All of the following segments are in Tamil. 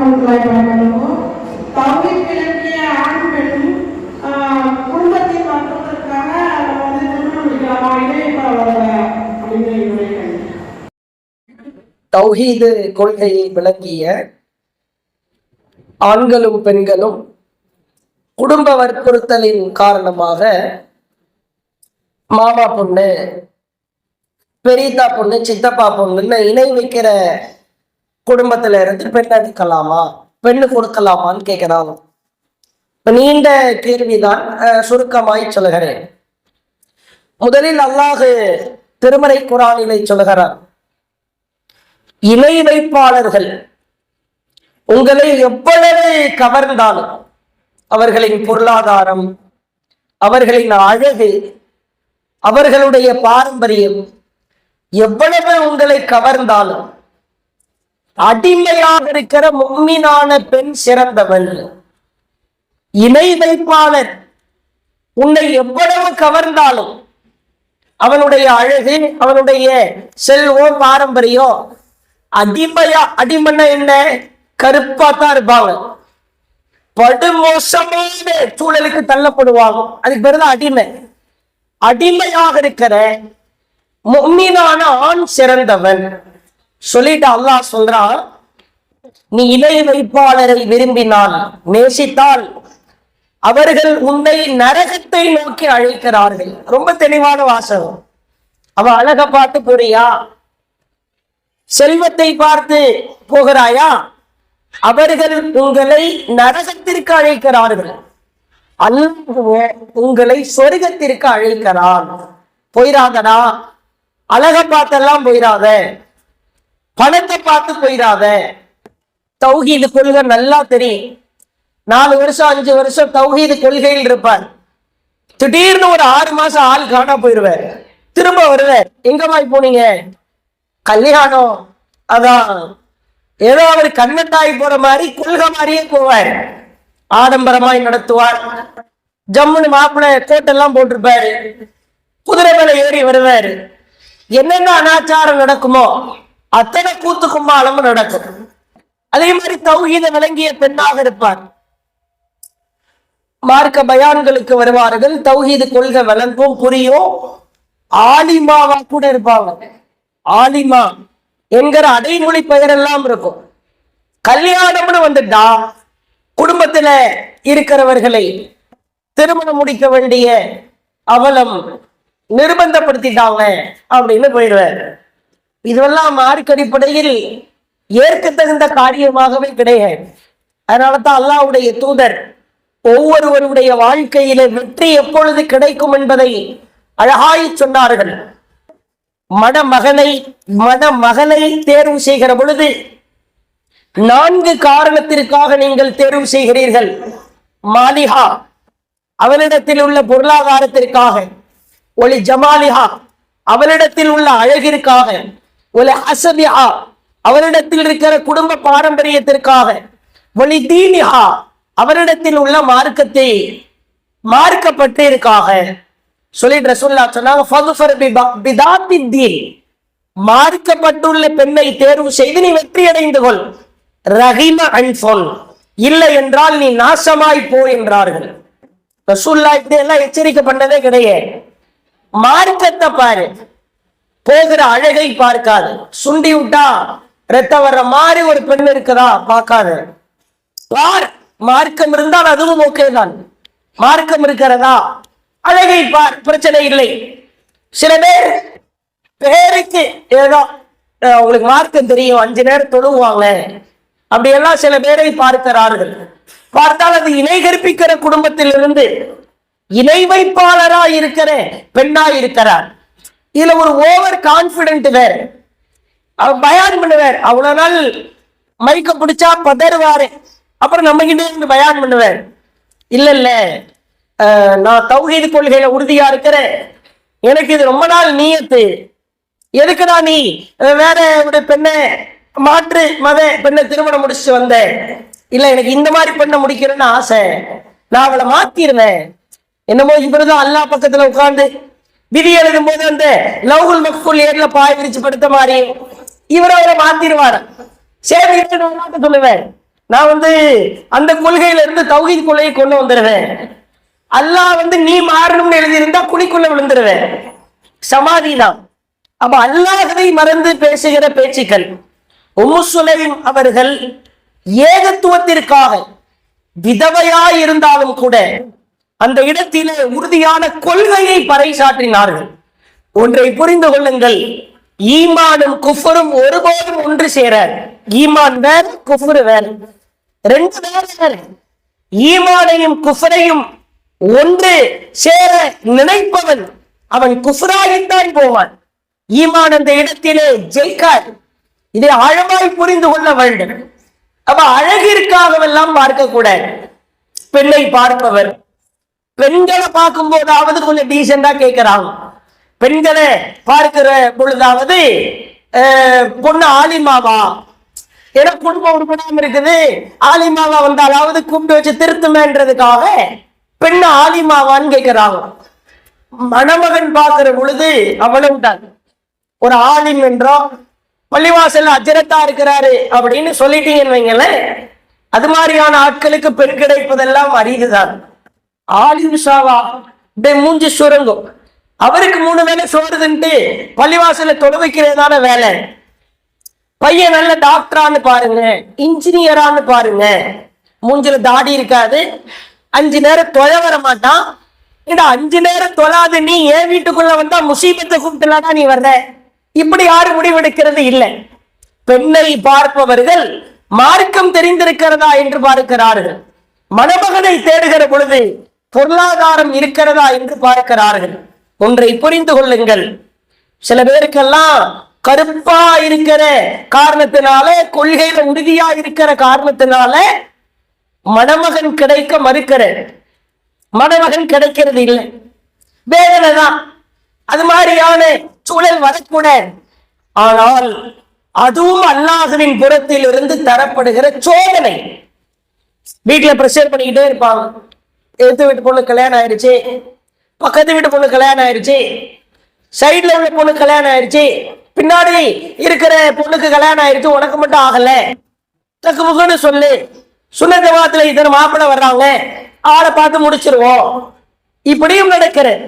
வரமத்துலாய் வரணும் தௌஹீத் விளக்கிய ஆண் பெண்ணும் ஆஹ், குடும்பத்தை மாற்றுவதற்காக நம்ம வந்து திருமணம் முடிக்கலாமா இணையப்பா வரல அப்படின்னு தௌஹீது கொள்கையை விளங்கிய ஆண்களும் பெண்களும் குடும்ப வற்புறுத்தலின் காரணமாக மாமா பொண்ணு பெரியத்தா பொண்ணு சித்தப்பா பொண்ணுன்னு இணை வைக்கிற குடும்பத்துல இருந்து பெண் எடுக்கலாமா? பெண்ணு கொடுக்கலாமான்னு கேட்கிறாங்க நீண்ட கேள்விதான் அஹ், சுருக்கமாய் சொல்கிறேன் முதலில் அல்லாஹு திருமலை குரானிலை சொல்கிறார் இணை வைப்பாளர்கள் உங்களை எவ்வளவு கவர்ந்தாலும் அவர்களின் பொருளாதாரம் அவர்களின் அழகு அவர்களுடைய பாரம்பரியம் எவ்வளவு உங்களை கவர்ந்தாலும் அடிமையாக இருக்கிற மும்மினான பெண் சிறந்தவள். இணை வைப்பாளர் உன்னை எவ்வளவு கவர்ந்தாலும் அவனுடைய அழகு அவனுடைய செல்வம் பாரம்பரியம் அடிமையா அடிமன்னா என்ன? கருப்பா தான் இருப்பாங்க. படுமோசமான சூழலுக்கு தள்ளப்படுவாங்க. அதுக்கு பிறகு தான் அடிமை. அடிமையாக இருக்கிற மும்மினான ஆண் சிறந்தவன். சொல்லிட்டு அல்லாஹ் சொல்றான் நீ இணை வைப்பாளரை விரும்பினால் நேசித்தால் அவர்கள் உன்னை நரகத்தை நோக்கி அழைக்கிறார்கள். ரொம்ப தெளிவான வாசகம். அவ அழக பார்த்து போறியா செல்வத்தை பார்த்து போகிறாயா? அவர்கள் உங்களை நரகத்திற்கு அழைக்கிறார்கள். அல்லவோ உங்களை சொர்க்கத்திற்கு அழைக்கிறான். போயிடாதடா அழக பார்த்தெல்லாம் போயிடாத பணத்தை பார்த்து போயிடாத. தௌஹீது கொள்கை நல்லா தெரியும். நாலு வருஷம் அஞ்சு வருஷம் தௌஹீது கொள்கையில் இருப்பார். திடீர்னு ஒரு ஆறு மாசம் ஆள் காணா போயிருவார். திரும்ப வருவார். எங்க போய் போனீங்க? கல்யாணம். அதான். ஏதோ அவர் கண்ணத்தாய் போற மாதிரி கொள்கை மாதிரியே போவார். ஆடம்பரமாய் நடத்துவார். ஜம்முன்னு மாப்பிள்ள கோட்டெல்லாம் போட்டிருப்பாரு. குதிரை மேல ஏறி வருவாரு. என்னென்ன அனாச்சாரம் நடக்குமோ அத்தனை கூத்து கும்பாலமும் நடக்கும். அதே மாதிரி தௌஹீத விளங்கிய பெண்ணாக இருப்பார். மார்க்க பயான்களுக்கு வருவார்கள். தௌஹீது கொள்கை விளங்கும் புரியும். ஆலிமாவா கூட இருப்பாங்க. ஆலிமா என்கிற அடைமொழி பெயர் எல்லாம் இருக்கும். கல்யாணம்னு வந்துட்டா குடும்பத்துல இருக்கிறவர்களை திருமணம் முடிக்க வேண்டிய அவலம் நிர்பந்தப்படுத்திட்டாங்க அப்படின்னு போயிடுவார். இதுவெல்லாம் மார்க் அடிப்படையில் ஏற்கத்தகுந்த காரியமாகவே கிடையாது. அதனால தான் அல்லாஹ்வுடைய தூதர் ஒவ்வொருவருடைய வாழ்க்கையில வெற்றி எப்பொழுது கிடைக்கும் என்பதை அழகாய் சொன்னார்கள். மணமகனை மணமகனை தேர்வு செய்கிற பொழுது நான்கு காரணத்திற்காக நீங்கள் தேர்வு செய்கிறீர்கள். மாலிஹா அவனிடத்தில் உள்ள பொருளாதாரத்திற்காக. ஒளி ஜமாலிஹா அவனிடத்தில் உள்ள அழகிற்காக. அவரிடத்தில் இருக்கிற குடும்ப பாரம்பரியத்திற்காக ஒளி தீனிஹா உள்ள மார்க்கத்தை மார்க்கப்பட்டிற்காக சொல்லிட்டு ரசூல்லா சொன்னாங்க மார்க்கப்பட்டுள்ள பெண்ணை தேர்வு செய்து நீ வெற்றி அடைந்து கொள். ரஹிம அன்சொல் இல்லை என்றால் நீ நாசமாய் போ என்றார்கள். ரசூல்லா இப்படி எல்லாம் எச்சரிக்கை பண்ணதே கிடையாது. மார்க்கத்தை பாரு. போகிற அழகை பார்க்காது. சுண்டி விட்டா ரத்த வர்ற மாதிரி ஒரு பெண் இருக்குதா? பார்க்காது. பார் மார்க்கம் இருந்தால் அதுவும் ஓகே தான். மார்க்கம் இருக்கிறதா? அழகை பார் பிரச்சனை இல்லை. சில பேர் பேருக்கு ஏதோ உங்களுக்கு மார்க்கம் தெரியும் அஞ்சு நேரம் தொழுவாங்க. அப்படியெல்லாம் சில பேரை பார்க்கிறார்கள். பார்த்தால் அது இணை கற்பிக்கிற குடும்பத்திலிருந்து இணை வைப்பாளரா இருக்கிற பெண்ணா இருக்கிறார். இதுல ஒரு ஓவர் கான்பிடென்ட் வேற. அவர் பயான் பண்ணுவார். அவ்வளவு நாள் மைக்க பிடிச்சா பதறுவாரு. அப்புறம் நம்ம கிட்ட இருந்து பயான் பண்ணுவார். இல்ல இல்ல. நான் தௌஹீது கொள்கையில உறுதியா இருக்கிறேன். எனக்கு இது ரொம்ப நாள் நீயத்து. எதுக்குடா நீ? வேற ஒரு பெண்ணை மாற்று மத பெண்ணை திருமணம் முடிச்சுட்டு வந்த. இல்ல எனக்கு இந்த மாதிரி பெண்ணை முடிக்கிறேன்னு ஆசை. நான் அவளை மாத்திருந்தேன் என்னமோ இவருதான் அல்லா பக்கத்துல உட்காந்து விதி எழுதும் போது அந்த லவ்குல் மக்புல் ஏர்ல பாய் விரிச்சு படுத்த மாதிரி இவர் அவரை மாத்திருவாரு சரி சொல்லுவேன்? நான் வந்து அந்த கொள்கையில இருந்து தௌஹீத் கொள்கையை கொண்டு வந்துடுவேன் அல்லாஹ் வந்து நீ மாறணும்னு எழுதியிருந்தா குழிக்குள்ள விழுந்துருவேன். சமாதி தான் அப்ப அல்லாஹதை மறந்து பேசுகிற பேச்சுக்கள் உம்மு அவர்கள் ஏகத்துவத்திற்காக விதவையாய் இருந்தாலும் கூட அந்த இடத்திலே உறுதியான கொள்கையை பறைசாற்றினார்கள். ஒன்றை புரிந்து கொள்ளுங்கள். ஈமானும் குஃபரும் ஒருபோதும் ஒன்று சேர ஈமான் வேற குஃபுரு வேற. ரெண்டு வேற வேற. ஈமானையும் குஃபரையும் ஒன்று சேர நினைப்பவன் அவன் குஃபராகித்தான் போவான். ஈமான் அந்த இடத்திலே ஜெயிக்காது. இதை ஆழமாய் புரிந்து கொள்ள வேண்டும். அப்ப அழகிற்காகவெல்லாம் பார்க்கக்கூடாது. பெண்ணை பார்ப்பவர் பெண்களை பார்க்கும் போதாவது கொஞ்சம் டீசெண்டா கேட்கிறாங்க பெண்களை பார்க்கிற பொழுதாவது பொண்ணு ஆலிமாவா? ஏன்னா குடும்பம் உருப்படாம இருக்குது. ஆலிமாவா வந்தாலாவது கூப்பிட்டு வச்சு திருத்துமேன்றதுக்காக பெண்ணு ஆலிமாவான்னு கேட்கிறாங்க மணமகன் பார்க்கிற பொழுது அவ்வளவுதான் ஒரு ஆலிம் என்றோம் பள்ளிவாசல் அஜரத்தா இருக்கிறாரு அப்படின்னு சொல்லிட்டீங்கன்னு வைங்களேன் அது மாதிரியான ஆட்களுக்கு பெண் கிடைப்பதெல்லாம் அரிதுதான். ஆலிம் சாவா மூஞ்சி சுரங்கும். அவருக்கு மூணு வேலை சோறுதுன்ட்டு பள்ளிவாசலை தொட வைக்கிறதான வேலை. பையன் நல்ல டாக்டரான்னு பாருங்க இன்ஜினியரான்னு பாருங்க. மூஞ்சில தாடி இருக்காது. அஞ்சு நேரம் தொலை வர மாட்டான். ஏடா அஞ்சு நேரம் தொழாது நீ என் வீட்டுக்குள்ள வந்தா முசீபத்தை கூப்பிட்டுலாடா நீ வர்ற. இப்படி யாரும் முடிவெடுக்கிறது இல்லை. பெண்ணை பார்ப்பவர்கள் மார்க்கம் தெரிந்திருக்கிறதா என்று பார்க்கிறார்கள். மணமகனை தேடுகிற பொழுது பொருளாதாரம் இருக்கிறதா என்று பார்க்கிறார்கள். ஒன்றை புரிந்து கொள்ளுங்கள். சில பேருக்கெல்லாம் கருப்பா இருக்கிற காரணத்தினால கொள்கையில உறுதியா இருக்கிற காரணத்தினால மணமகன் கிடைக்க மறுக்கிற மணமகன் கிடைக்கிறது இல்லை. வேதனை தான் அது மாதிரியான சூழல் வரக்கூட ஆனால் அதுவும் அல்லாஹுவின் புறத்தில் இருந்து தரப்படுகிற சோதனை. வீட்டுல ப்ரெஷர் பண்ணிக்கிட்டே இருப்பாங்க. எடுத்து வீட்டு பொண்ணு கல்யாணம் ஆயிடுச்சு பக்கத்து வீட்டு பொண்ணு கல்யாணம் ஆயிடுச்சு சைடில் உள்ள பொண்ணு கல்யாணம் ஆயிடுச்சு பின்னாடி இருக்கிற பொண்ணுக்கு கல்யாணம் ஆயிடுச்சு உனக்கு மட்டும் ஆகல. தக்கு முகன்னு சொல்லு. சுண்ண ஜமாத்துல இத்தனை மாப்பிள்ளை வர்றாங்க. ஆளை பார்த்து முடிச்சிருவோம். இப்படியும் நடக்கிற.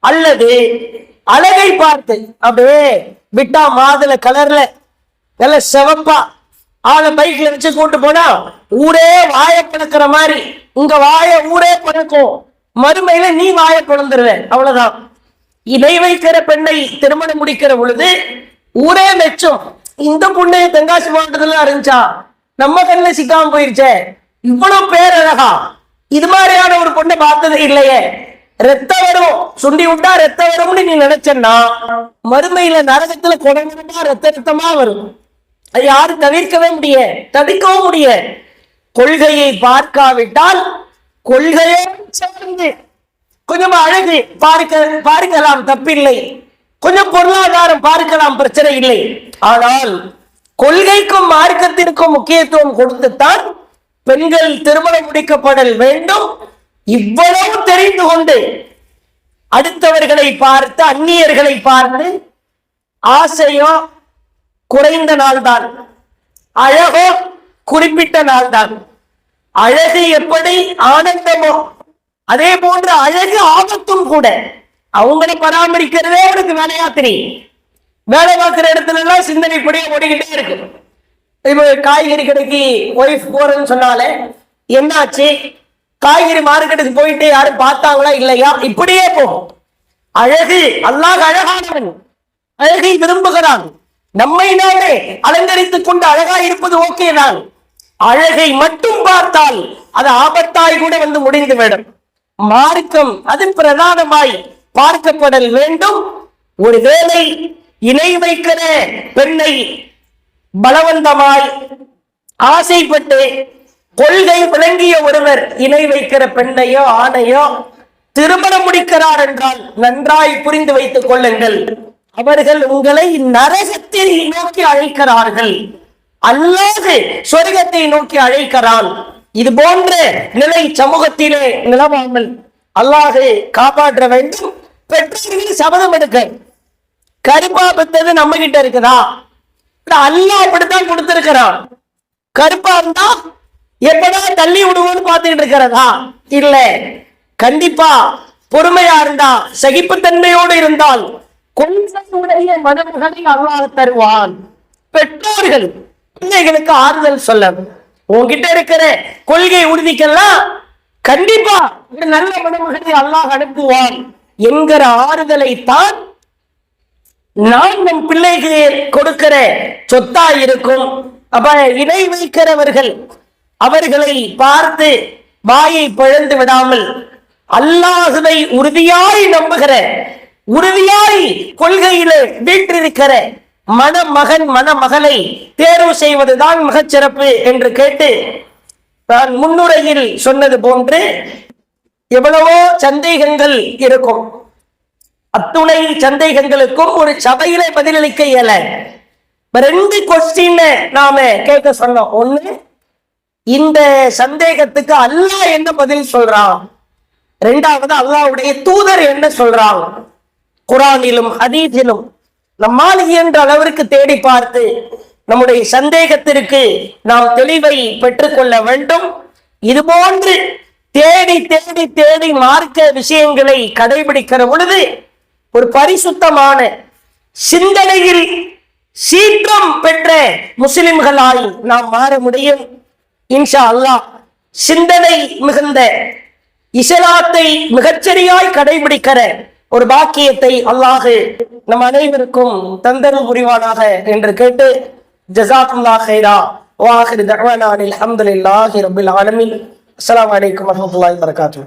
அல்லது அழகை பார்த்து அப்படியே விட்டா மாதுளை கலர்ல நல்ல செவப்பா. ஆளை பைக்ல வச்சு கூட்டு போனா ஊரே வாய பிளக்கிற மாதிரி. உங்க வாய ஊரே பிறக்கும். மறுமையில நீ வாய பிளந்துருவ அவ்வளவுதான். இணை வைக்கிற பெண்ணை திருமணம் முடிக்கிற பொழுது ஊரே மெச்சம். இந்த பொண்ணு தென்காசி மாவட்டத்துல இருந்துச்சா? நம்ம கண்ணில் சிக்காம போயிருச்சே. இவ்வளவு பேரழகா. இது மாதிரியான ஒரு பொண்ணை பார்த்தது இல்லையே. ரத்த வரும். சுண்டி விட்டா ரத்த வரும்னு நீ நினைச்சன்னா மறுமையில நரகத்துல குறைஞ்சா ரத்த ரத்தமா வரும். அது யாரும் தவிர்க்கவே முடிய தவிர்க்கவும் முடியாது கொள்கையை பார்க்காவிட்டால் கொள்கையே சேர்ந்து கொஞ்சம் அழகு பார்க்க பார்க்கலாம் தப்பில்லை. கொஞ்சம் பொருளாதாரம் பார்க்கலாம் பிரச்சனை இல்லை ஆனால் கொள்கைக்கும் மார்க்கத்திற்கும் முக்கியத்துவம் கொடுத்துத்தான் பெண்கள் திருமணம் முடிக்கப்படல் வேண்டும். இவ்வளவு தெரிந்து கொண்டு அடுத்தவர்களை பார்த்து அந்நியர்களை பார்த்து ஆசையோ குறைந்த நாள்தான். அழகோ குறிப்பிட்ட நாள்தான். அழகு எப்படி ஆனந்தமோ அதே போன்று அழகு ஆபத்தும் கூட. அவங்களை பராமரிக்கிறதே அவனுக்கு வேலையா தெரியும் வேலை பார்க்கிற இடத்துல எல்லாம் சிந்தனை கூட ஓடிக்கிட்டே இருக்கு. இப்போ காய்கறி கடைக்கு ஒய்ஃப் போறேன்னு சொன்னாலே என்னாச்சு? காய்கறி மார்க்கெட்டுக்கு போயிட்டு யாரும் பார்த்தாங்களா இல்லையா? இப்படியே போகும். அழகு அல்லாஹ் அழகானவன். அழகை விரும்புகிறான். நம்மை நாமே அலங்கரித்துக் கொண்டு அழகா இருப்பது ஓகே தான். அழகை மட்டும் பார்த்தால் அது ஆபத்தாய் கூட வந்து முடிந்துவிடும் மார்க்கம் அது பிரதானமாய் பார்க்கப்படல் வேண்டும். ஒரு வேலை இணை வைக்கிற பெண்ணை பலவந்தமாய் ஆசைப்பட்டு கொள்கை விளங்கிய ஒருவர் இணை வைக்கிற பெண்ணையோ ஆணையோ திருமணம் முடிக்கிறார் என்றால் நன்றாய் புரிந்து வைத்துக் கொள்ளுங்கள். அவர்கள் உங்களை நரகத்தில் நோக்கி அழைக்கிறார்கள். அல்லாது சொர்க்கத்தை நோக்கி அழைக்கிறான். இது போன்ற நிலை சமூகத்திலே நிலவாமல் அல்லாது காப்பாற்ற வேண்டும். பெற்றோர்கள் சபதம் எடுக்க. கருப்பா பெற்றது நம்ம கிட்ட இருக்குதா? அல்லா அல்லாஹ் இப்படித்தான் கொடுத்திருக்கிறான். கருப்பா இருந்தா எப்படா தள்ளி விடுவோம்னு பார்த்துக்கிட்டு இருக்கிறதா? இல்ல கண்டிப்பா பொறுமையா இருந்தா சகிப்புத்தன்மையோடு இருந்தால் கொள்கையுடைய மனமகளை அல்லாஹ் தருவான். பெற்றோர்கள் பிள்ளைகளுக்கு ஆறுதல் சொல்ல உன்கிட்ட இருக்கிற கொள்கை உறுதிக்கெல்லாம் கண்டிப்பா ஒரு நல்ல மணமகனை அல்லாஹ் அனுப்புவான் என்கிற ஆறுதலை தான் நான் நம் பிள்ளைக்கு கொடுக்கிற சொத்தா இருக்கும். அப்ப இணை வைக்கிறவர்கள் அவர்களை பார்த்து வாயை பிழந்து விடாமல் அல்லாஹுவை உறுதியாய் நம்புகிற உறுதியாய் கொள்கையிலே வீற்றிருக்கிற மணமகன் மணமகளை தேர்வு செய்வதுதான் மிகச்சிறப்பு என்று கேட்டு நான் முன்னுரையில் சொன்னது போன்று எவ்வளவோ சந்தேகங்கள் இருக்கும். அத்துணை சந்தேகங்களுக்கும் ஒரு சபையில பதிலளிக்க இயல. ரெண்டு கொஸ்டின் நாம கேட்க சொன்னோம். ஒண்ணு இந்த சந்தேகத்துக்கு அல்லாஹ் என்ன பதில் சொல்றான்? ரெண்டாவது அல்லாஹ்வுடைய தூதர் என்ன சொல்றான்? குரானிலும் ஹதீஸிலும். நம்மால் இயன்ற அளவிற்கு தேடி பார்த்து நம்முடைய சந்தேகத்திற்கு நாம் தெளிவை பெற்றுக்கொள்ள வேண்டும். இது போன்று தேடி தேடி தேடி மார்க்க விஷயங்களை கடைபிடிக்கிற பொழுது ஒரு பரிசுத்தமான சிந்தனையில் சீற்றம் பெற்ற முஸ்லிம்களாய் நாம் மாற முடியும். இன்ஷா அல்லாஹ் சிந்தனை மிகுந்த இஸ்லாத்தை மிகச்சரியாய் கடைபிடிக்கிற ஒரு பாக்கியத்தை அல்லாஹ் நம் அனைவருக்கும் தந்தரு புரிவானாக என்று கேட்டு ஜசாத்துல்லா ஹைரா வாஹிர் தஹ்வானா அஹமதுல்லாஹி ரப்பில் ஆலமின். அஸ்லாம் வலைக்கம் வரஹ்மத்துல்லாஹி வரகாத்து